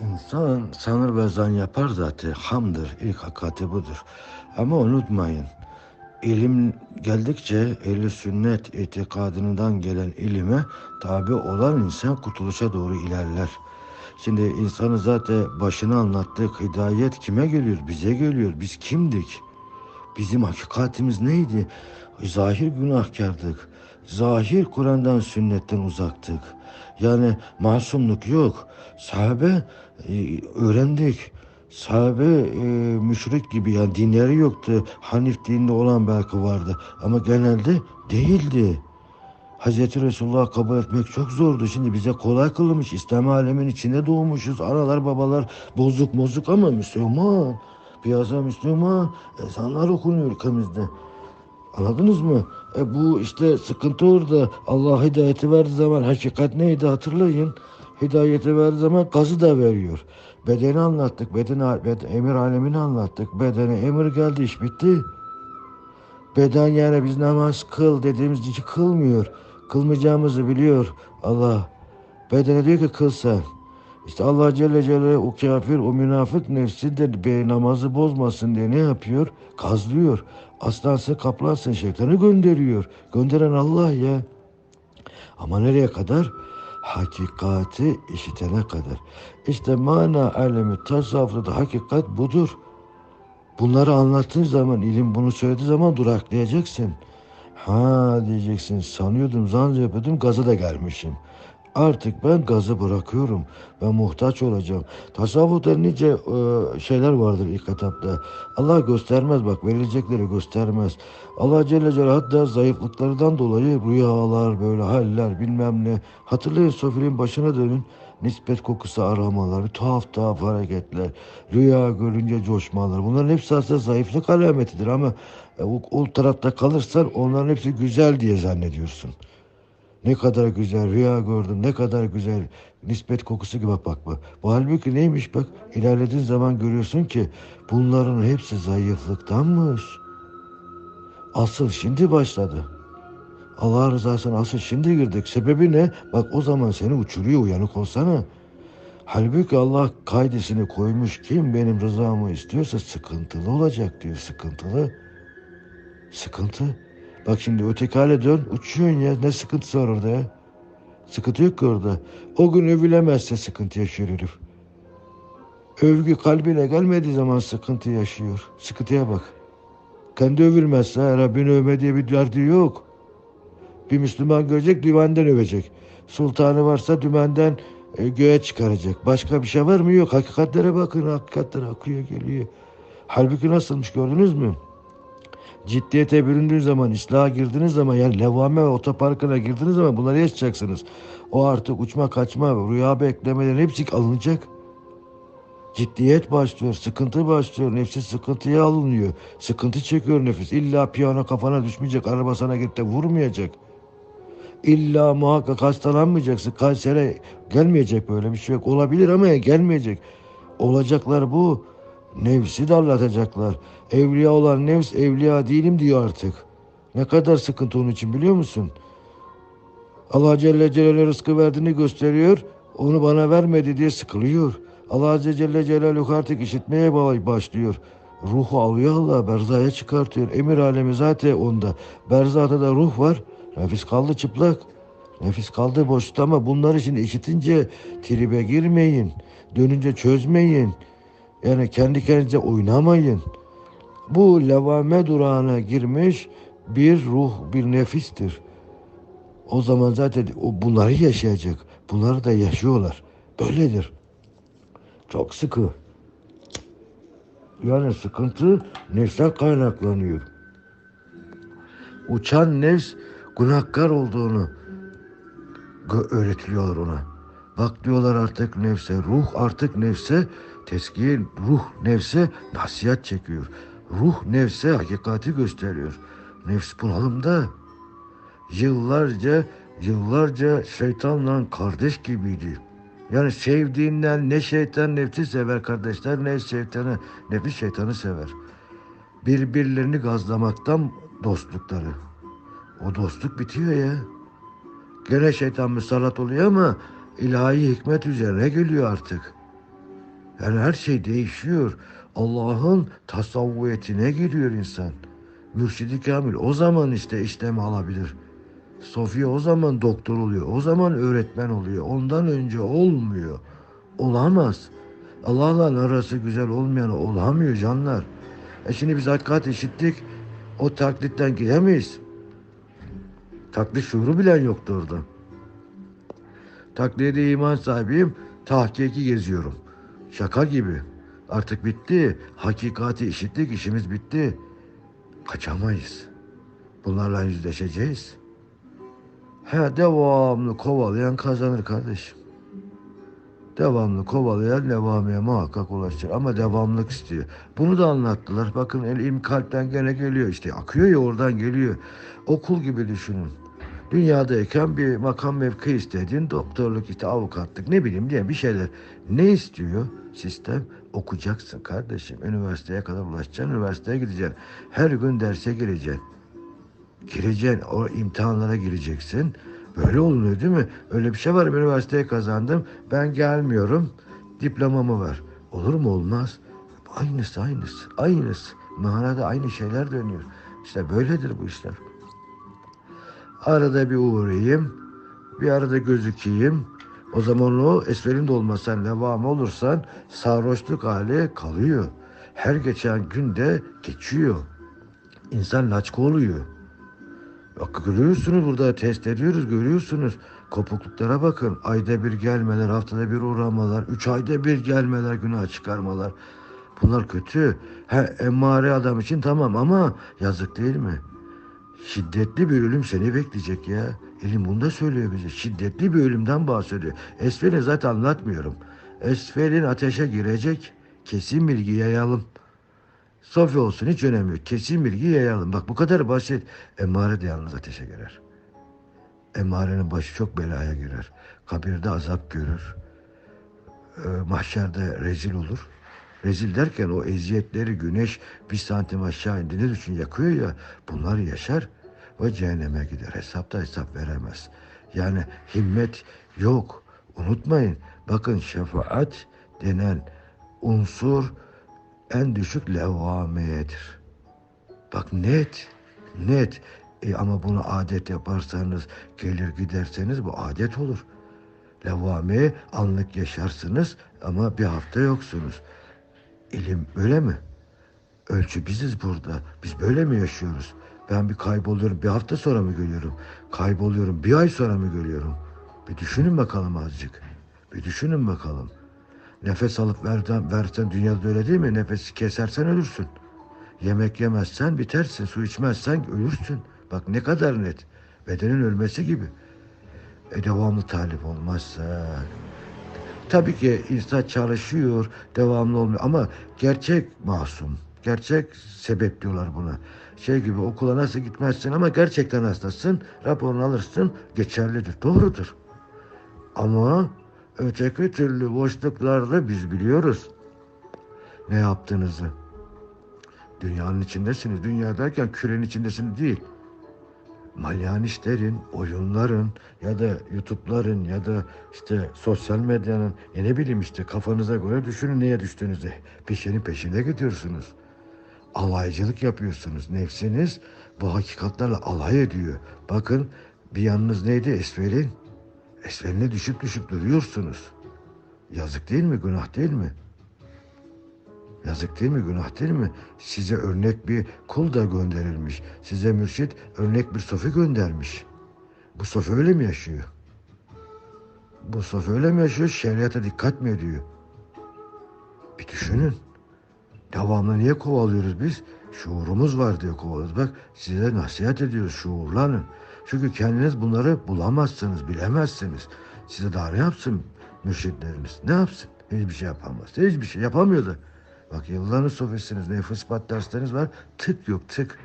İnsan sanır ve zan yapar zaten. Hamdır. ilk hakikati budur. Ama unutmayın. ilim geldikçe ehli sünnet itikadından gelen ilime tabi olan insan kurtuluşa doğru ilerler. Şimdi insanı zaten başına anlattık. Hidayet kime geliyor? Bize geliyor. Biz kimdik? Bizim hakikatimiz neydi? Zahir günahkardık. Zahir Kur'an'dan sünnetten uzaktık. Yani masumluk yok. Sahabe e, öğrendik. Sahabe e, müşrik gibi yani dinleri yoktu. Hanif dininde olan belki vardı. Ama genelde değildi. Hazreti Resulullah kabul etmek çok zordu. Şimdi bize kolay kılınmış. İslam alemin içinde doğmuşuz. Analar babalar bozuk bozuk ama Müslüman. Piyasa Müslüman. Ezanlar okunuyor ülkemizde. Anladınız mı? E bu işte sıkıntı orada. Allah hidayeti verdiği zaman hakikat neydi hatırlayın. Hidayeti verdiği zaman gazı da veriyor. Bedeni anlattık. Beden, beden, emir alemini anlattık. Bedene emir geldi iş bitti. Beden yani biz namaz kıl dediğimiz için kılmıyor. Kılmayacağımızı biliyor Allah. Bedene diyor ki kıl sen. İşte Allah Celle Celle o kafir, o münafık nefsi de be, namazı bozmasın diye ne yapıyor? Kazlıyor. Aslansın, kaplansın şeytanı gönderiyor. Gönderen Allah ya. Ama nereye kadar? Hakikati işitene kadar. İşte mana alemi tasavvufta da hakikat budur. Bunları anlattığın zaman, ilim bunu söylediği zaman duraklayacaksın. Ha diyeceksin, sanıyordum, zan yapıyordum, gaza da gelmişim. Artık ben gazı bırakıyorum. Ben muhtaç olacağım. Tasavvufta nice e, şeyler vardır ilk etapta. Allah göstermez bak verilecekleri göstermez. Allah Celle Celle hatta zayıflıklarından dolayı rüyalar böyle haller bilmem ne. Hatırlayın Sofil'in başına dönün. Nispet kokusu aramalar, tuhaf tuhaf hareketler, rüya görünce coşmalar. Bunların hepsi aslında zayıflık alametidir ama e, o, o tarafta kalırsan onların hepsi güzel diye zannediyorsun. Ne kadar güzel rüya gördüm, ne kadar güzel nispet kokusu gibi bak bak. Bu halbuki neymiş bak ilerlediğin zaman görüyorsun ki bunların hepsi zayıflıktanmış. Asıl şimdi başladı. Allah rızasına asıl şimdi girdik. Sebebi ne? Bak o zaman seni uçuruyor uyanık olsana. Halbuki Allah kaydesini koymuş. Kim benim rızamı istiyorsa sıkıntılı olacak diyor. Sıkıntılı. Sıkıntı. Bak şimdi öteki hale dön. Uçuyorsun ya. Ne sıkıntısı var orada ya? Sıkıntı yok ki orada. O gün övülemezse sıkıntı yaşıyor herif. Övgü kalbine gelmediği zaman sıkıntı yaşıyor. Sıkıntıya bak. Kendi övülmezse Rabbini övme diye bir derdi yok. Bir Müslüman görecek dümenden övecek. Sultanı varsa dümenden e, göğe çıkaracak. Başka bir şey var mı? Yok. Hakikatlere bakın. Hakikatler akıyor geliyor. Halbuki nasılmış gördünüz mü? Ciddiyete büründüğünüz zaman, ıslaha girdiğiniz zaman yani levame ve otoparkına girdiğiniz zaman bunları yaşayacaksınız. O artık uçma kaçma, rüya beklemelerin hepsi alınacak. Ciddiyet başlıyor, sıkıntı başlıyor, nefsi sıkıntıya alınıyor. Sıkıntı çekiyor nefis. İlla piyano kafana düşmeyecek, araba sana de vurmayacak. İlla muhakkak hastalanmayacaksın. Kansere gelmeyecek böyle bir şey yok. Olabilir ama gelmeyecek. Olacaklar bu. Nefsi darlatacaklar. Evliya olan nefs evliya değilim diyor artık. Ne kadar sıkıntı onun için biliyor musun? Allah Celle Celaluhu rızkı verdiğini gösteriyor. Onu bana vermedi diye sıkılıyor. Allah Azze Celle Celaluhu artık işitmeye başlıyor. Ruhu alıyor Allah, berzaya çıkartıyor. Emir alemi zaten onda. Berzada da ruh var. Nefis kaldı çıplak. Nefis kaldı boşta ama bunları şimdi işitince tribe girmeyin. Dönünce çözmeyin. Yani kendi kendinize oynamayın. Bu levame durağına girmiş bir ruh, bir nefistir. O zaman zaten o bunları yaşayacak. Bunları da yaşıyorlar. Böyledir. Çok sıkı. Yani sıkıntı nefsten kaynaklanıyor. Uçan nefs günahkar olduğunu öğretiliyorlar ona. Bak diyorlar artık nefse, ruh artık nefse teskiye, ruh nefse nasihat çekiyor. Ruh nefse hakikati gösteriyor. Nefs bunalımda. Yıllarca, yıllarca şeytanla kardeş gibiydi. Yani sevdiğinden ne şeytan nefsi sever kardeşler ne şeytanı, nefis şeytanı sever. Birbirlerini gazlamaktan dostlukları. O dostluk bitiyor ya. Gene şeytan müsallat oluyor ama ilahi hikmet üzerine geliyor artık. Yani her şey değişiyor. Allah'ın tasavvuyetine giriyor insan. Mürşidi Kamil o zaman işte işlemi alabilir. Sofya o zaman doktor oluyor. O zaman öğretmen oluyor. Ondan önce olmuyor. Olamaz. Allah'la arası güzel olmayan olamıyor canlar. E şimdi biz hakikat işittik. O taklitten gidemeyiz. Taklit şuuru bilen yoktu orada. Taklide iman sahibiyim. Tahkiki geziyorum. Şaka gibi. Artık bitti. Hakikati işittik. işimiz bitti. Kaçamayız. Bunlarla yüzleşeceğiz. He devamlı kovalayan kazanır kardeşim. Devamlı kovalayan devamıya muhakkak ulaşacak. Ama devamlık istiyor. Bunu da anlattılar. Bakın elim kalpten gene geliyor. işte akıyor ya oradan geliyor. Okul gibi düşünün. Dünyadayken bir makam mevki istedin. Doktorluk işte avukatlık ne bileyim diye bir şeyler. Ne istiyor sistem? Okuyacaksın kardeşim. Üniversiteye kadar ulaşacaksın. Üniversiteye gideceksin. Her gün derse gireceksin. Gireceksin. O imtihanlara gireceksin. Böyle oluyor değil mi? Öyle bir şey var. Üniversiteye kazandım. Ben gelmiyorum. Diplomamı ver. Olur mu? Olmaz. Aynısı aynısı. Aynısı. Manada aynı şeyler dönüyor. İşte böyledir bu işler. Arada bir uğrayayım. Bir arada gözükeyim. O zaman o esferin de olmasan, olursan sarhoşluk hali kalıyor. Her geçen günde geçiyor. İnsan laçka oluyor. Bak görüyorsunuz burada test ediyoruz görüyorsunuz. Kopukluklara bakın. Ayda bir gelmeler, haftada bir uğramalar, üç ayda bir gelmeler, günah çıkarmalar. Bunlar kötü. Ha, emmare adam için tamam ama yazık değil mi? Şiddetli bir ölüm seni bekleyecek ya. Elim bunu da söylüyor bize. Şiddetli bir ölümden bahsediyor. Esfer'i zaten anlatmıyorum. Esfer'in ateşe girecek. Kesin bilgi yayalım. Sofya olsun hiç önemli yok. Kesin bilgi yayalım. Bak bu kadar basit. Emmare de yalnız ateşe girer. Emmarenin başı çok belaya girer. Kabirde azap görür. Ee, mahşerde rezil olur. Rezil derken o eziyetleri güneş bir santim aşağı indiğiniz için yakıyor ya bunları yaşar ve cehenneme gider. Hesapta hesap veremez. Yani himmet yok. Unutmayın. Bakın şefaat denen unsur en düşük levvameyedir. Bak net, net. E ama bunu adet yaparsanız, gelir giderseniz bu adet olur. Levvame anlık yaşarsınız ama bir hafta yoksunuz. İlim öyle mi? Ölçü biziz burada. Biz böyle mi yaşıyoruz? Ben bir kayboluyorum, bir hafta sonra mı görüyorum? Kayboluyorum, bir ay sonra mı görüyorum? Bir düşünün bakalım azıcık. Bir düşünün bakalım. Nefes alıp verden, versen dünyada öyle değil mi? Nefesi kesersen ölürsün. Yemek yemezsen bitersin. Su içmezsen ölürsün. Bak ne kadar net. Bedenin ölmesi gibi. E devamlı talip olmazsa. Tabii ki insan çalışıyor, devamlı olmuyor ama gerçek masum. Gerçek sebep diyorlar buna. Şey gibi okula nasıl gitmezsin ama gerçekten hastasın, raporunu alırsın, geçerlidir. Doğrudur. Ama öteki türlü boşluklarda biz biliyoruz ne yaptığınızı. Dünyanın içindesiniz. Dünya derken kürenin içindesiniz değil. Malyan işlerin, oyunların ya da YouTube'ların ya da işte sosyal medyanın ya ne bileyim işte kafanıza göre düşünün neye düştüğünüzü. Şeyin peşinde gidiyorsunuz. Alaycılık yapıyorsunuz. Nefsiniz bu hakikatlerle alay ediyor. Bakın bir yanınız neydi? Esferin. Esferine düşüp düşüp duruyorsunuz. Yazık değil mi? Günah değil mi? Yazık değil mi? Günah değil mi? Size örnek bir kul da gönderilmiş. Size mürşit örnek bir sofi göndermiş. Bu sofi öyle mi yaşıyor? Bu sofi öyle mi yaşıyor? Şeriata dikkat mi ediyor? Bir düşünün. Devamlı niye kovalıyoruz biz? Şuurumuz var diye kovalıyoruz. Bak size nasihat ediyoruz. Şuurlanın. Çünkü kendiniz bunları bulamazsınız, bilemezsiniz. Size daha ne yapsın mürşitleriniz? Ne yapsın? Hiçbir şey yapamaz. Hiçbir şey yapamıyor da. Bak yılların sofisiniz, nefis ispat dersleriniz var. Tık yok tık.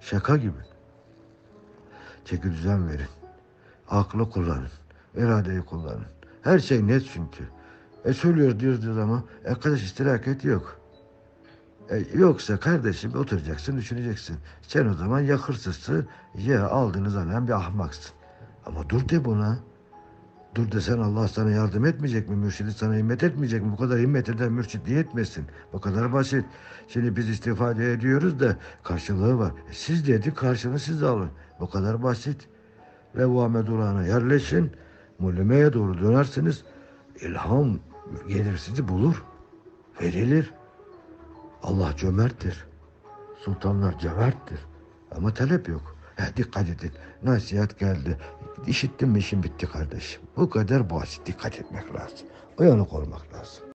Şaka gibi. Çeki düzen verin. Aklı kullanın. iradeyi kullanın. Her şey net çünkü. E söylüyoruz diyoruz diyoruz ama arkadaş istirahat yok. E, yoksa kardeşim oturacaksın düşüneceksin. Sen o zaman ya hırsızsın ya aldığınız alan bir ahmaksın. Ama dur de buna. Dur desen Allah sana yardım etmeyecek mi? Mürşidi sana himmet etmeyecek mi? Bu kadar himmet eden mürşit niye etmesin? Bu kadar basit. Şimdi biz istifade ediyoruz da karşılığı var. E siz dedi karşılığını siz alın. Bu kadar basit. Levvame durağına yerleşin. Mulimeye doğru dönersiniz. İlham gelir sizi bulur. Verilir. Allah cömerttir. Sultanlar cömerttir. Ama talep yok. He, dikkat edin. Nasihat geldi. İşittin mi işin bitti kardeşim. Bu kadar basit. Dikkat etmek lazım. Uyanık olmak lazım.